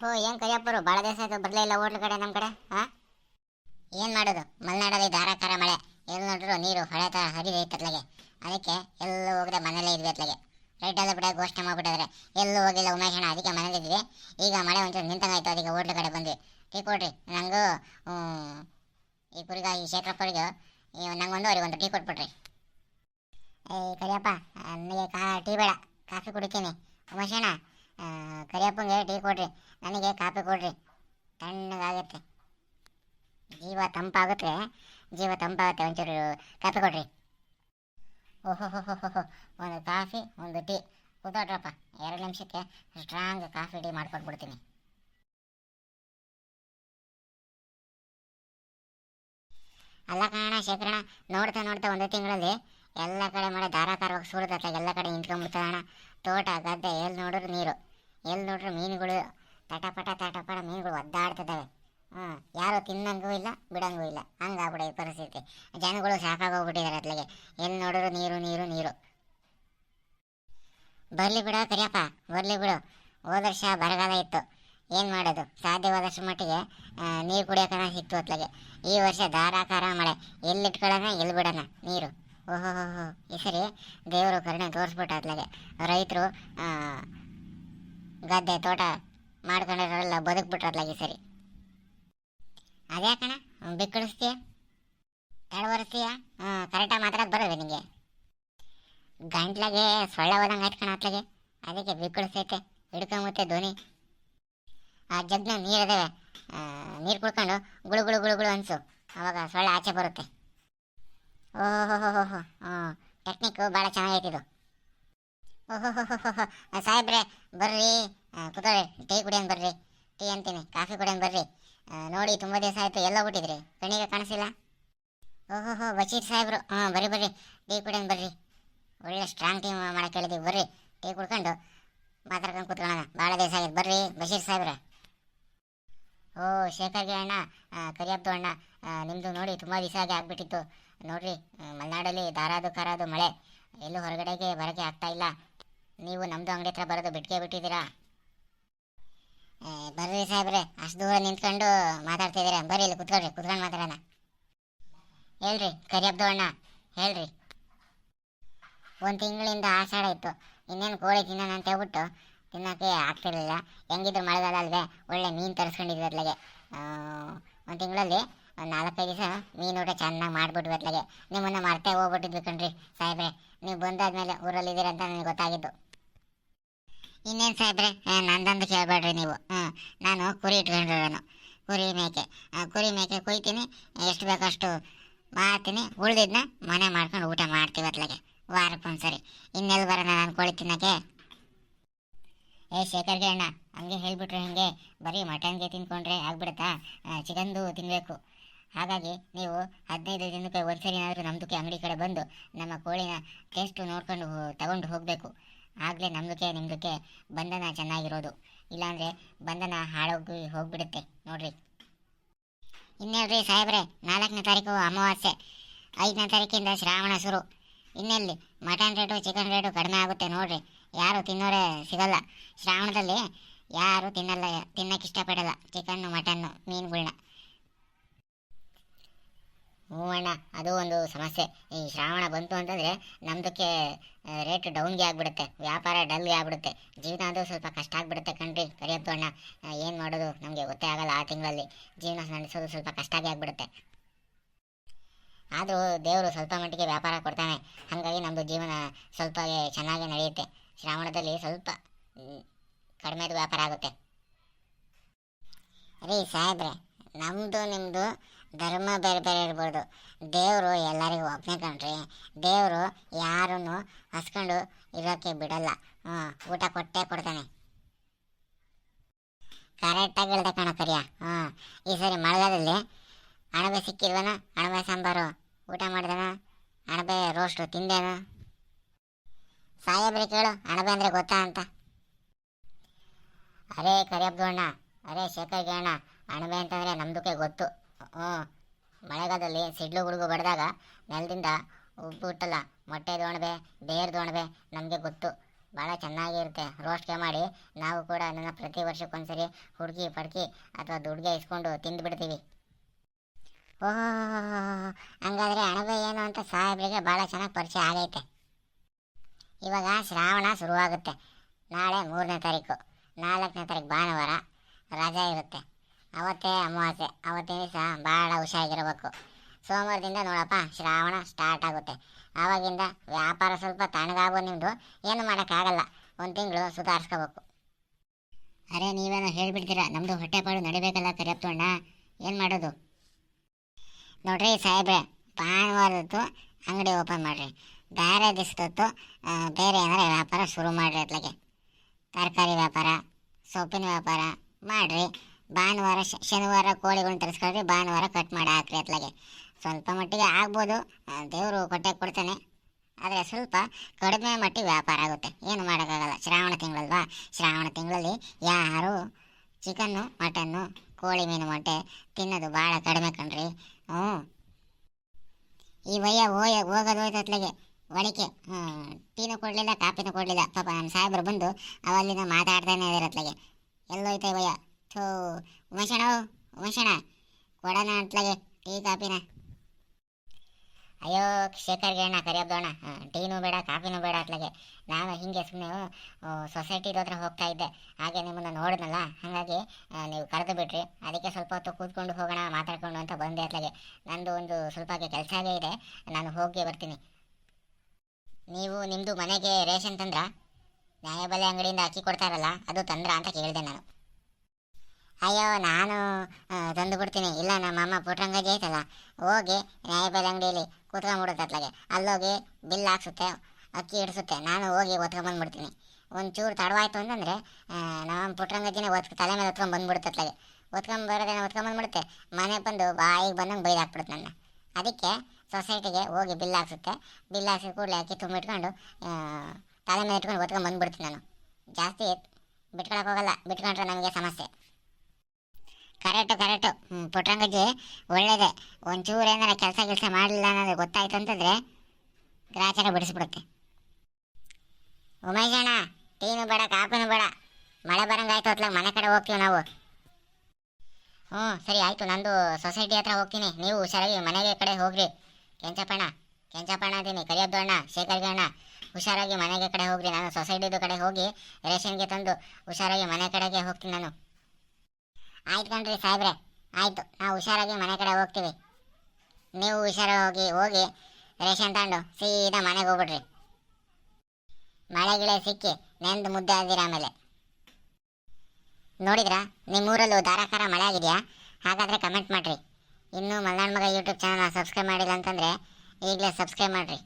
ಹೋ ಏನು ಕರಿಯಪ್ಪರು? ಭಾಳ ದಿವಸ ಆಯ್ತು ಬರಲೇ ಇಲ್ಲ ಹೋಟ್ಲ ಕಡೆ ನಮ್ಮ ಕಡೆ ಹಾಂ ಏನು ಮಾಡೋದು? ಮಲೆನಾಡಲ್ಲಿ ಧಾರಾಕಾರ ಮಳೆ. ಎಲ್ಲಿ ನೋಡಿದ್ರು ನೀರು ಹೊಳೆ ಥರ ಇತ್ತಲ್ಲಗೆ ಅದಕ್ಕೆ ಎಲ್ಲೂ ಹೋಗದೆ ಮನೇಲೇ ಇದ್ವಿ ಅತ್ಲಾಗೆ. ರೈಟೆಲ್ಲ ಬಿಡ ಘೋಷಣೆ ಮಾಡ್ಬಿಟ್ಟಿದ್ರೆ. ಎಲ್ಲೂ ಹೋಗಿಲ್ಲ ಉಮೇಶಣ್ಣ ಅದಕ್ಕೆ ಮನೇಲಿದ್ವಿ ಈಗ ಮಳೆ ಒಂಚೂರು ನಿಂತಂಗಾಯ್ತು ಅದಕ್ಕೆ ಹೋಟ್ಲ ಕಡೆ ಬಂದ್ವಿ. ಟೀ ಕೊಡ್ರಿ. ನಂಗೂ ಈ ಕುರಿಗ ಈ ಶೇಖರಪ್ಪರಿಗೆ ನಂಗೊಂದು ಅವ್ರಿಗೆ ಒಂದು ಟೀ ಕೊಟ್ಬಿಟ್ರಿ ಏಯ್ ಕರಿಯಪ್ಪ ನನಗೆ ಕಾ ಟೀ ಬೇಡ. ಕಾಫಿ ಕುಡಿತೀನಿ. ಉಮೇಶ್ ಆ, ಕರಿಯಪ್ಪಂಗೆ ಟೀ ಕೊಡ್ರಿ, ನನಗೆ ಕಾಫಿ ಕೊಡ್ರಿ. ತಣ್ಣಗಾಗುತ್ತೆ. ಜೀವ ತಂಪಾಗುತ್ತೆ ಜೀವ ತಂಪಾಗುತ್ತೆ ಒಂಚೂರು ಕಾಫಿ ಕೊಡ್ರಿ. ಓಹೋ ಒಂದು ಕಾಫಿ, ಒಂದು ಟೀ. ಕೂತಾಡ್ರಪ್ಪ ಎರಡು ನಿಮಿಷಕ್ಕೆ ಸ್ಟ್ರಾಂಗ್ ಕಾಫಿ ಟೀ ಮಾಡ್ಕೊಟ್ಬಿಡ್ತೀನಿ. ಅಲ್ಲ ಕಾರಣ ಶೇಖರಣ ನೋಡ್ತಾ ನೋಡ್ತಾ ಒಂದು ತಿಂಗಳಲ್ಲಿ ಎಲ್ಲ ಕಡೆ ಮಳೆ ಧಾರಾಕಾರವಾಗಿ ಸುರಿದತ್ತ, ಎಲ್ಲ ಕಡೆ ನಿಂತ್ಕೊಂಡ್ಬಿಡ್ತದಣ್ಣ. ತೋಟ, ಗದ್ದೆ ಎಲ್ಲಿ ನೋಡಿದ್ರು ನೀರು. ಎಲ್ಲಿ ನೋಡ್ರು ಮೀನುಗಳು ತಟಪಟ ತಟಪಟ ಮೀನುಗಳು ಒದ್ದಾಡ್ತಿದ್ದಾವೆ. ಹ್ಞೂ ಯಾರು ತಿನ್ನಂಗೂ ಇಲ್ಲ, ಬಿಡಂಗೂ ಇಲ್ಲ. ಹಂಗಾಗ್ಬಿಡ ಈ ಪರಿಸ್ಥಿತಿ. ಜನಗಳು ಸಾಕಾಗೋಗ್ಬಿಟ್ಟಿದ್ದಾರೆ ಅದ್ಲಿಗೆ. ಎಲ್ಲಿ ನೋಡಿದ್ರು ನೀರು ನೀರು ನೀರು. ಬರಲಿ ಬಿಡೋ ಕರಿಯಪ್ಪ, ಬರಲಿ ಬಿಡು. ಹೋದ ವರ್ಷ ಬರಗಾಲ ಇತ್ತು. ಏನು ಮಾಡೋದು? ಸಾಧ್ಯವಾದಷ್ಟು ಮಟ್ಟಿಗೆ ನೀರು ಕುಡಿಯೋಕನ ಸಿಕ್ತು ಅತ್ಲಾಗೆ ಈ ವರ್ಷ ಧಾರಾಕಾರ ಮಳೆ. ಎಲ್ಲಿಟ್ಕೊಳ್ಳೋಣ ಎಲ್ಲಿ ಬಿಡೋಣ? ನೀರು. ಓಹೋ ಈ ಸರಿ ದೇವರು ಕರುಣೆ ತೋರಿಸ್ಬಿಟ್ಟು ಅತ್ಲಾಗೆ ರೈತರು ಗದ್ದೆ, ತೋಟ ಮಾಡ್ಕೊಂಡಿರೋರೆಲ್ಲ ಬದುಕ್ಬಿಟ್ರಲ್ಲ ಈ ಸರಿ. ಅದ್ಯಾಕಣ ಬಿಕ್ಕಿಡಿಸ್ತೀಯ ತಡವರಿಸ್ತೀಯ ಹ್ಞೂ ಕರೆಕ್ಟಾಗಿ ಮಾತ್ರ ಬರೋದು ನಿಮಗೆ ಗಂಟ್ಲಾಗೆ ಸೊಳ್ಳೆ ಹೋದಂಗೆ ಆಯ್ತು ಕಣ ಅತ್ಲಾಗೆ. ಅದಕ್ಕೆ ಬಿಕ್ಕಳಿಸ್ತೈತೆ ಹಿಡ್ಕೊಂಬತ್ತೆ ಧ್ವನಿ. ಆ ಜಗ್ನ ನೀರಿದಾವೆ. ನೀರು ಕುಡ್ಕೊಂಡು ಗುಳು ಗುಳು ಗುಳು ಗುಳು ಅನ್ಸು. ಅವಾಗ ಸೊಳ್ಳೆ ಆಚೆ ಬರುತ್ತೆ. ಓಹೋ ಹ್ಞೂ ಟೆಕ್ನಿಕ್ಕು ಭಾಳ ಚೆನ್ನಾಗೈತಿದು ಸಾಹೇಬ್ರೆ, ಬರ್ರಿ. ಕುತ್ಕೊಳ್ಳಿ. ಟೀ ಕುಡಿಯೋಣ ಬರ್ರಿ. ಟೀ ಅಂತೀನಿ. ಕಾಫಿ ಕುಡಿಯೋಣ ಬರ್ರಿ. ನೋಡಿ, ತುಂಬ ದಿವಸ ಆಯಿತು. ಎಲ್ಲ ಬಿಟ್ಟಿದ್ರಿ ಕಣ್ಣಿಗೆ ಕಾಣಿಸಿಲ್ಲ? ಓಹೋ ಹೋ ಬಚೀರ್ ಸಾಹೇಬ್ರು. ಹಾಂ, ಬರ್ರಿ ಬರ್ರಿ. ಟೀ ಕುಡಿಯೋಣ ಬರ್ರಿ. ಒಳ್ಳೆ ಸ್ಟ್ರಾಂಗ್ ಟೀ ಮಾಡಕ್ಕೆ ಹೇಳಿದ್ದೀವಿ ಬರ್ರಿ. ಟೀ ಕುಡ್ಕೊಂಡು ಮಾತಾಡ್ಕೊಂಡು ಕೂತ್ಕೊಳ್ಳೋಣ. ಭಾಳ ದಿವಸ ಆಗಿದೆ. ಬರ್ರಿ, ಬಶೀರ್ ಸಾಹೇಬ್ರೆ. ಓ, ಶೇಖರ್ಗೆ ಅಣ್ಣ ಕರಿಯಬ್ದು ಅಣ್ಣ. ನಿಮ್ಮದು ನೋಡಿ, ತುಂಬ ದಿವಸ ಆಗಿ ಆಗಿಬಿಟ್ಟಿತ್ತು. ನೋಡ್ರಿ ಮಲೆನಾಡಲ್ಲಿ ದಾರಾದು ಕರಾದು ಮಳೆ. ಎಲ್ಲೂ ಹೊರಗಡೆಗೆ ಬರೋಕ್ಕೆ ಆಗ್ತಾ ಇಲ್ಲ. ನೀವು ನಮ್ಮದು ಅಂಗಡಿ ಹತ್ರ ಬರೋದು ಬಿಟ್ಕೆ ಬಿಟ್ಟಿದ್ದೀರಾ? ಬರ್ರಿ ಸಾಹೇಬ್ರೆ, ಅಷ್ಟು ದೂರ ನಿಂತ್ಕೊಂಡು ಮಾತಾಡ್ತಿದ್ದೀರಾ? ಬರ್ರಿ ಇಲ್ಲಿ ಕುತ್ಕೊಳ್ರಿ, ಕುತ್ಕೊಂಡು ಮಾತಾಡೋಣ. ಹೇಳ್ರಿ ಕರಿಯಬ್ದು ಅಣ್ಣ, ಹೇಳ್ರಿ. ಒಂದು ತಿಂಗಳಿಂದ ಆಷಾಢ ಇತ್ತು. ಇನ್ನೇನು ಕೋಳಿ ತಿನ್ನೋಣ ಅಂತ ಹೇಳ್ಬಿಟ್ಟು ತಿನ್ನೋಕ್ಕೆ ಆಗ್ತಿರಲಿಲ್ಲ. ಹೆಂಗಿದ್ರು ಮಳೆಗಾಲ ಅಲ್ವೇ, ಒಳ್ಳೆ ಮೀನು ತರಿಸ್ಕೊಂಡಿದ್ವಿ ಅದ್ಲಾಗೆ. ಒಂದು ತಿಂಗಳಲ್ಲಿ ಒಂದು ನಾಲ್ಕೈದು ದಿವಸ ಮೀನು ಊಟ ಚೆನ್ನಾಗಿ ಮಾಡಿಬಿಟ್ವಿ ಅತ್ಲಾಗೆ ನಿಮ್ಮನ್ನು ಮರ್ತೇ ಹೋಗ್ಬಿಟ್ಟಿದ್ವಿ ಕಣ್ರಿ ಸಾಹೇಬ್ರೆ. ನೀವು ಬಂದಾದ್ಮೇಲೆ ಊರಲ್ಲಿದ್ದೀರಂತ ನನಗೆ ಗೊತ್ತಾಗಿದ್ದು. ಇನ್ನೇನು ಸಾಹೇಬ್ರೆ? ನಂದೊಂದು ಕೇಳಬೇಡ್ರಿ ನೀವು. ನಾನು ಕುರಿ ಇಟ್ಕೊಂಡಿರೋನು. ಕುರಿ ಮೇಕೆ. ಕುರಿ ಮೇಕೆ ಕುಯ್ತೀನಿ. ಎಷ್ಟು ಬೇಕಷ್ಟು ಮಾಡ್ತೀನಿ ಉಳ್ದಿದ್ನ ಮನೆ ಮಾಡ್ಕೊಂಡು ಊಟ ಮಾಡ್ತೀವಿ ಅತ್ಲಾಗೆ ವಾರಕ್ಕೊಂದ್ಸರಿ. ಇನ್ನೆಲ್ಲಿ ಬರೋಣ ನಾನು ಕೋಳಿ ತಿನ್ನಕ್ಕೆ? ಏ, ಶೇಖರ್ಗೆ ಅಣ್ಣ, ಹಂಗೆ ಹೇಳಿಬಿಟ್ರೆ ಹಿಂಗೆ. ಬರೀ ಮಟನ್ಗೆ ತಿನ್ಕೊಂಡ್ರೆ ಆಗ್ಬಿಡುತ್ತಾ? ಚಿಕನ್ದು ತಿನ್ನಬೇಕು ಹಾಗಾಗಿ ನೀವು ಹದಿನೈದು ದಿನಕ್ಕೆ ಒಂದ್ಸರಿ ಏನಾದರೂ ನಮ್ಮದಕ್ಕೆ ಅಂಗಡಿ ಕಡೆ ಬಂದು ನಮ್ಮ ಕೋಳಿನ ಟೇಸ್ಟು ನೋಡ್ಕೊಂಡು ತಗೊಂಡು ಹೋಗಬೇಕು. ಆಗಲೇ ನಂಬಿಕೆ ನಿಂಬಿಕೆ ಬಂಧನ ಚೆನ್ನಾಗಿರೋದು. ಇಲ್ಲಾಂದರೆ ಬಂಧನ ಹಾಳೋಗಿ ಹೋಗ್ಬಿಡುತ್ತೆ. ನೋಡ್ರಿ. ಇನ್ನೆಲ್ರಿ ಸಾಹೇಬ್ರೆ, ನಾಲ್ಕನೇ ತಾರೀಕು ಅಮಾವಾಸ್ಯೆ. ಐದನೇ ತಾರೀಕಿಂದ ಶ್ರಾವಣ ಶುರು. ಇನ್ನೆಲ್ಲಿ? ಮಟನ್ ರೇಟು ಚಿಕನ್ ರೇಟು ಕಡಿಮೆ ಆಗುತ್ತೆ ನೋಡ್ರಿ. ಯಾರು ತಿನ್ನೋರೇ ಸಿಗಲ್ಲ. ಶ್ರಾವಣದಲ್ಲಿ ಯಾರು ತಿನ್ನಲ್ಲ ತಿನ್ನಕ್ಕೆ ಇಷ್ಟಪಡಲ್ಲ. ಚಿಕನ್ನು ಮಟನ್ನು ಮೀನುಗಳ್ನ. ಹ್ಞೂ ಅಣ್ಣ ಅದು ಒಂದು ಸಮಸ್ಯೆ. ಈ ಶ್ರಾವಣ ಬಂತು ಅಂತಂದರೆ ನಮ್ಮದಕ್ಕೆ ರೇಟ್ ಡೌನ್ಗೆ ಆಗಿಬಿಡುತ್ತೆ. ವ್ಯಾಪಾರ ಡಲ್ಗೆ ಆಗಿಬಿಡುತ್ತೆ. ಜೀವನ ಅದು ಸ್ವಲ್ಪ ಕಷ್ಟ ಆಗಿಬಿಡುತ್ತೆ ಕಣ್ರಿ. ಕರಿಯಪ್ಪ ಅಣ್ಣ ಏನು ಮಾಡೋದು? ನಮಗೆ ಗೊತ್ತೇ ಆಗಲ್ಲ ಆ ತಿಂಗಳಲ್ಲಿ. ಜೀವನ ನಡೆಸೋದು ಸ್ವಲ್ಪ ಕಷ್ಟ ಆಗಿಬಿಡುತ್ತೆ. ಆದರೂ ದೇವರು ಸ್ವಲ್ಪ ಮಟ್ಟಿಗೆ ವ್ಯಾಪಾರ ಕೊಡ್ತಾನೆ. ಹಾಗಾಗಿ ನಮ್ಮದು ಜೀವನ ಸ್ವಲ್ಪ ಚೆನ್ನಾಗಿ ನಡೆಯುತ್ತೆ. ಶ್ರಾವಣದಲ್ಲಿ ಸ್ವಲ್ಪ ಕಡಿಮೆದು ವ್ಯಾಪಾರ ಆಗುತ್ತೆ. ರೀ ಸಾಹೇಬ್ರೆ ನಮ್ಮದು ನಿಮ್ಮದು ಧರ್ಮ ಬೇರೆ ಬೇರೆ ಇರ್ಬೋದು. ದೇವರು ಎಲ್ಲರಿಗೂ ಒಬ್ಬನೇ ಕಣ್ರಿ. ದೇವರು ಯಾರನ್ನು ಹಸ್ಕೊಂಡು ಇರೋಕ್ಕೆ ಬಿಡಲ್ಲ. ಹ್ಞೂ ಊಟ ಕೊಟ್ಟೇ ಕೊಡ್ತಾನೆ. ಕರೆಕ್ಟಾಗಿ ಹೇಳ್ದೆ ಕಣ ಕರಿಯ. ಹ್ಞೂ ಈ ಸರಿ ಮಳೆಗಾಲದಲ್ಲಿ ಅಣಬೆ ಸಿಕ್ಕಿಲ್ವನ? ಅಣಬೆ ಸಾಂಬಾರು. ಊಟ ಮಾಡಿದನ? ಅಣಬೆ ರೋಸ್ಟು ತಿಂದೇನ? ಸಾಹೇಬ್ರಿ ಕೇಳು, ಅಣಬೆ ಅಂದರೆ ಗೊತ್ತಾ ಅಂತ. ಅರೇ ಕರಿಯಬ್ದು ಅಣ್ಣ ಅರೇ ಶೇಖರ್ಗೆ ಅಣ್ಣ ಅಣಬೆ ಅಂತಂದರೆ ನಮ್ಮದಕ್ಕೆ ಗೊತ್ತು. ಮಳೆಗಾಲದಲ್ಲಿ ಸಿಡ್ಲು ಗುಡುಗು ಬಡಿದಾಗ ನೆಲದಿಂದ ಉಬ್ಬು ಹುಟ್ಟಲ್ಲ ಮೊಟ್ಟೆ ದೋಣಬೆ ಬೇರ್ದು ದೋಣಬೆ, ನಮಗೆ ಗೊತ್ತು. ಭಾಳ ಚೆನ್ನಾಗಿರುತ್ತೆ. ರೋಸ್ಟ್ಗೆ ಮಾಡಿ ನಾವು ಕೂಡ ಅದನ್ನು ಪ್ರತಿ ವರ್ಷಕ್ಕೊಂದ್ಸರಿ ಹುಡುಕಿ, ಪಡ್ಕಿ ಅಥವಾ ದುಡ್ಗೆ ಇಸ್ಕೊಂಡು ತಿಂದುಬಿಡ್ತೀವಿ. ಓಹೋ, ಹಂಗಾದರೆ ಅಣಬೆ ಏನು ಅಂತ ಸಾಹೇಬರಿಗೆ ಭಾಳ ಚೆನ್ನಾಗಿ ಪರಿಚಯ ಆಗೈತೆ. ಇವಾಗ ಶ್ರಾವಣ ಶುರುವಾಗುತ್ತೆ. ನಾಳೆ ಮೂರನೇ ತಾರೀಕು. ನಾಲ್ಕನೇ ತಾರೀಕು ಭಾನುವಾರ ರಜೆ ಇರುತ್ತೆ. ಅವತ್ತೇ ಅಮಾವಾಸ್ಯೆ. ಅವತ್ತಿನ ದಿವಸ ಭಾಳ ಹುಷಾರಾಗಿರ್ಬೇಕು. ಸೋಮವಾರದಿಂದ ನೋಡಪ್ಪ, ಶ್ರಾವಣ ಸ್ಟಾರ್ಟ್ ಆಗುತ್ತೆ. ಆವಾಗಿಂದ ವ್ಯಾಪಾರ ಸ್ವಲ್ಪ ತಣ್ಣಗಾಗೋ ನಿಮ್ಮದು ಏನು ಮಾಡೋಕ್ಕಾಗಲ್ಲ. ಒಂದು ತಿಂಗಳು ಸುಧಾರಿಸ್ಕೋಬೇಕು. ಅರೆ, ನೀವೇನೋ ಹೇಳಿಬಿಡ್ತೀರಾ? ನಮ್ಮದು ಹೊಟ್ಟೆಪಾಡು ನಡಿಬೇಕಲ್ಲ ಕರಿಯಪ್ಪಣ್ಣ ಏನು ಮಾಡೋದು? ನೋಡ್ರಿ ಸಾಹೇಬ್ರೆ ಭಾನುವಾರದ್ದು ಅಂಗಡಿ ಓಪನ್ ಮಾಡಿರಿ. ಬೇರೆ ದಿವಸದ್ದು ಬೇರೆ ಏನಾರ ವ್ಯಾಪಾರ ಶುರು ಮಾಡಿರಿ ಅತ್ಲಾಗೆ ತರಕಾರಿ ವ್ಯಾಪಾರ, ಸೊಪ್ಪಿನ ವ್ಯಾಪಾರ ಮಾಡಿರಿ. ಭಾನುವಾರ ಶನಿವಾರ ಕೋಳಿಗಳನ್ನ ತರಿಸ್ಕೊಳ್ರಿ ಭಾನುವಾರ ಕಟ್ ಮಾಡಿ ಹಾಕ್ರಿ ಅತ್ಲಾಗೆ ಸ್ವಲ್ಪ ಮಟ್ಟಿಗೆ ಆಗ್ಬೋದು ದೇವರು ಕೊಟ್ಟೆ ಕೊಡ್ತಾನೆ. ಆದರೆ ಸ್ವಲ್ಪ ಕಡಿಮೆ ಮಟ್ಟಿಗೆ ವ್ಯಾಪಾರ ಆಗುತ್ತೆ. ಏನು ಮಾಡೋಕ್ಕಾಗಲ್ಲ. ಶ್ರಾವಣ ತಿಂಗಳಲ್ವಾ? ಶ್ರಾವಣ ತಿಂಗಳಲ್ಲಿ ಯಾರು ಚಿಕನ್ನು ಮಟನ್ನು ಕೋಳಿ ಮೀನು ಮೊಟ್ಟೆ ತಿನ್ನೋದು ಭಾಳ ಕಡಿಮೆ ಕಣ್ರಿ. ಹ್ಞೂ. ಈ ವಯ್ಯ ಹೋಯ, ಹೋಗೋದು ಹೋಯ್ತು ಅತ್ಲಾಗೆ ಹ್ಞೂ. ಟೀನು ಕೊಡಲಿಲ್ಲ ಕಾಪಿನೂ ಕೊಡಲಿಲ್ಲ. ಪಾಪ ನಮ್ಮ ಸಾಹೇಬ್ರು ಬಂದು ಅವಲ್ಲಿನ ಮಾತಾಡ್ತಾನೆ ಇದಾರೆ ಅತ್ಲಾಗೆ ಎಲ್ಲೋಯ್ತಾ ವಯ್ಯ? ಥೂ ಉಮೇಶಣ್ಣ ಉಮೇಶಣ್ಣ ಕೊಡೋಣ ಅತ್ಲಾಗೆ ಟೀ, ಕಾಫಿನ. ಅಯ್ಯೋ, ಶೇಖರ್ಗೆ ಅಣ್ಣ ಕರಿಯಬ್ದೋಣ ಟೀನೂ ಬೇಡ, ಕಾಫಿನೂ ಬೇಡ ಅತ್ಲಾಗೆ. ನಾನು ಹಿಂಗೆ ಸುಮ್ಮನೆ ಸೊಸೈಟಿ ಹತ್ರ ಹೋಗ್ತಾ ಇದ್ದೆ. ಹಾಗೆ ನಿಮ್ಮನ್ನು ನೋಡಿದ್ನಲ್ಲ, ಹಾಗಾಗಿ ನೀವು ಕರೆದು ಬಿಟ್ರಿ. ಅದಕ್ಕೆ ಸ್ವಲ್ಪ ಹೊತ್ತು ಕೂತ್ಕೊಂಡು ಹೋಗೋಣ, ಮಾತಾಡ್ಕೊಂಡು ಅಂತ ಬಂದೆ ಅತ್ಲಾಗೆ. ನಂದು ಒಂದು ಸ್ವಲ್ಪ ಕೆಲಸವೇ ಇದೆ. ನಾನು ಹೋಗಿ ಬರ್ತೀನಿ. ನೀವು ನಿಮ್ಮದು ಮನೆಗೆ ರೇಷನ್ ತಂದ್ರ? ನ್ಯಾಯಬಲೆ ಅಂಗಡಿಯಿಂದ ಅಕ್ಕಿ ಕೊಡ್ತಾರಲ್ಲ ಅದು ತಂದ್ರ ಅಂತ ಕೇಳಿದೆ ನಾನು. ಅಯ್ಯೋ, ನಾನು ತಂದು ಕೊಡ್ತೀನಿ. ಇಲ್ಲ, ನಮ್ಮ ಅಮ್ಮ ಪುಟ್ರಂಗಜಿ ಐತಲ್ಲ, ಹೋಗಿ ನ್ಯಾಯಬೆಲೆ ಅಂಗಡಿಯಲ್ಲಿ ಕೂತ್ಕೊಂಡ್ಬಿಡುತ್ತೆ ಅತ್ಲಾಗೆ ಅಲ್ಲೋಗಿ ಬಿಲ್ ಹಾಕ್ಸುತ್ತೆ, ಅಕ್ಕಿ ಇಡಿಸುತ್ತೆ. ನಾನು ಹೋಗಿ ಒತ್ಕೊಂಡ್ಬಂದ್ಬಿಡ್ತೀನಿ ಒಂಚೂರು ತಡವಾಯ್ತು ಅಂತಂದರೆ ನಮ್ಮ ಪುಟ್ರಂಗಜ್ಜಿನೇ ಒತ್ ತಲೆ ಮೇಲೆ ಹೊತ್ಕೊಂಡು ಬಂದ್ಬಿಡುತ್ತೆ ಅತ್ಲಾಗೆ ಒತ್ಕೊಂಡು ಬರೋದೇನೋ ಹೊತ್ಕೊಂಡ್ಬಂದ್ಬಿಡುತ್ತೆ. ಮನೆ ಬಂದು ಬಾಯಿಗೆ ಬಂದಂಗೆ ಬೈದು ಹಾಕ್ಬಿಡುತ್ತೆ ನನ್ನ. ಅದಕ್ಕೆ ಸೊಸೈಟಿಗೆ ಹೋಗಿ ಬಿಲ್ ಹಾಕ್ಸುತ್ತೆ. ಬಿಲ್ ಹಾಕ್ಸಿದ ಕೂಡಲೇ ಅಕ್ಕಿ ತುಂಬಿಟ್ಕೊಂಡು ತಲೆ ಮೇಲೆ ಇಟ್ಕೊಂಡು ಒತ್ಕೊಂಡು ಬಂದ್ಬಿಡ್ತೀನಿ ನಾನು. ಜಾಸ್ತಿ ಬಿಟ್ಕೊಳಕ್ಕೆ ಹೋಗಲ್ಲ. ಬಿಟ್ಕೊಂಡ್ರೆ ನಮಗೆ ಸಮಸ್ಯೆ. Correct correct. ಹ್ಞೂ ಪುಟ್ರಂಗಜ್ಜಿ ಒಳ್ಳೇದೆ. ಒಂಚೂರು ಏನಾರ ಕೆಲಸ ಕೆಲಸ ಮಾಡಲಿಲ್ಲ ಅನ್ನೋದು ಗೊತ್ತಾಯ್ತು ಅಂತಂದರೆ ಗ್ರಾಚಾರ ಬಿಡಿಸ್ಬಿಡುತ್ತೆ. ಉಮೇಶ್ ಅಣ್ಣ ಟೀನು ಬೇಡ ಕಾಫಿನೂ ಬೇಡ. ಮಳೆ ಬರಂಗಾಯ್ತು ಹೊತ್ಲಾಗ ಮನೆ ಕಡೆ ಹೋಗ್ತೀವಿ ನಾವು. ಹ್ಞೂ, ಸರಿ, ಆಯಿತು. ನಂದು ಸೊಸೈಟಿ ಹತ್ರ ಹೋಗ್ತೀನಿ. ನೀವು ಹುಷಾರಾಗಿ ಮನೆಗೆ ಕಡೆ ಹೋಗ್ರಿ. ಕೆಂಚಪ್ಪಣ್ಣ ಕೆಂಚಪ್ಪಣ್ಣ ಅಂತೀನಿ ಕರಿಯದ್ದು ಅಣ್ಣ, ಶೇಖರ್ಗೆ ಅಣ್ಣ. ಹುಷಾರಾಗಿ ಮನೆಗೆ ಕಡೆ ಹೋಗ್ರಿ. ನಾನು ಸೊಸೈಟಿದು ಕಡೆ ಹೋಗಿ ರೇಷನ್ಗೆ ತಂದು ಹುಷಾರಾಗಿ ಮನೆ ಕಡೆಗೆ ಹೋಗ್ತೀನಿ ನಾನು. ಆಯ್ತು ಕಣ್ರಿ ಸಾಹೇಬ್ರೆ. ಆಯಿತು, ನಾವು ಹುಷಾರಾಗಿ ಮನೆ ಕಡೆ ಹೋಗ್ತೀವಿ. ನೀವು ಹುಷಾರಾಗಿ ಹೋಗಿ ರೇಷನ್ ತಗೊಂಡು ಸೀದಾ ಮನೆಗೆ ಹೋಗ್ಬಿಡ್ರಿ. ಮಳೆ ಗಿಳೆ ಸಿಕ್ಕಿ ನೆಂದು ಮುದ್ದೆ ಆದಿರ ಆಮೇಲೆ. ನೋಡಿದ್ರಾ, ನಿಮ್ಮೂರಲ್ಲೂ ಧಾರಾಕಾರ ಮಳೆ ಆಗಿದೆಯಾ? ಹಾಗಾದರೆ ಕಮೆಂಟ್ ಮಾಡಿರಿ. ಇನ್ನೂ ಮಲ್ನಾಡ್ ಮಗ ಯೂಟ್ಯೂಬ್ ಚಾನಲ್ನ ಸಬ್ಸ್ಕ್ರೈಬ್ ಮಾಡಿಲ್ಲ ಅಂತಂದರೆ ಈಗಲೇ ಸಬ್ಸ್ಕ್ರೈಬ್ ಮಾಡಿರಿ.